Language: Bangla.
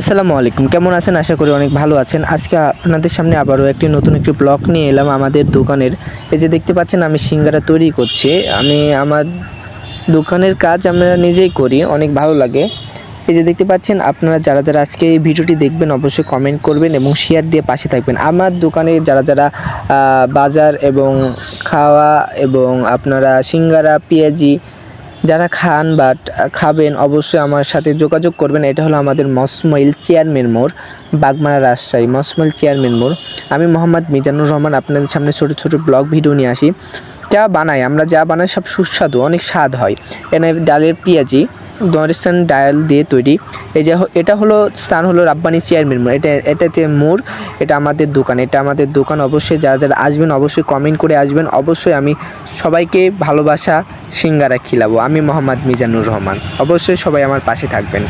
আসসালামু আলাইকুম। কেমন আছেন? আশা করি অনেক ভালো আছেন। আজকে আপনাদের সামনে আবারও একটি নতুন একটি ব্লগ নিয়ে এলাম আমাদের দোকানের। এই যে দেখতে পাচ্ছেন, আমি সিঙ্গারা তৈরি করছি। আমি আমার দোকানের কাজ আমরা নিজেই করি, অনেক ভালো লাগে। এই যে দেখতে পাচ্ছেন, আপনারা যারা যারা আজকে এই ভিডিওটি দেখবেন, অবশ্যই কমেন্ট করবেন এবং শেয়ার দিয়ে পাশে থাকবেন। আমার দোকানে যারা যারা বাজার এবং খাওয়া এবং আপনারা সিঙ্গারা, পেঁয়াজি যারা খান বা খাবেন অবশ্যই আমার সাথে যোগাযোগ করবেন। এটা হলো আমাদের মসমাইল চেয়ারম্যান মোড়, বাগমারা রাজশাহী। মসমাইল চেয়ারম্যান মোড়। আমি মোহাম্মদ মিজানুর রহমান, আপনাদের সামনে ছোটো ছোটো ব্লগ ভিডিও নিয়ে আসি। যা বানাই, আমরা যা বানাই সব সুস্বাদু, অনেক স্বাদ হয়। এনে ডালের পেঁয়াজি নরিস্তান ডায়াল দিয়ে তৈরি। এই যে এটা হলো, স্থান হলো রাব্বানি চেয়ারম্যান মোড়। এটা, এটাতে মোড়, এটা আমাদের দোকান। এটা আমাদের দোকান। অবশ্যই যারা যারা আসবেন, অবশ্যই কমেন্ট করে আসবেন। অবশ্যই আমি সবাইকে ভালোবাসা, সিঙ্গারা খিলাবো। আমি মোহাম্মদ মিজানুর রহমান। অবশ্যই সবাই আমার পাশে থাকবেন।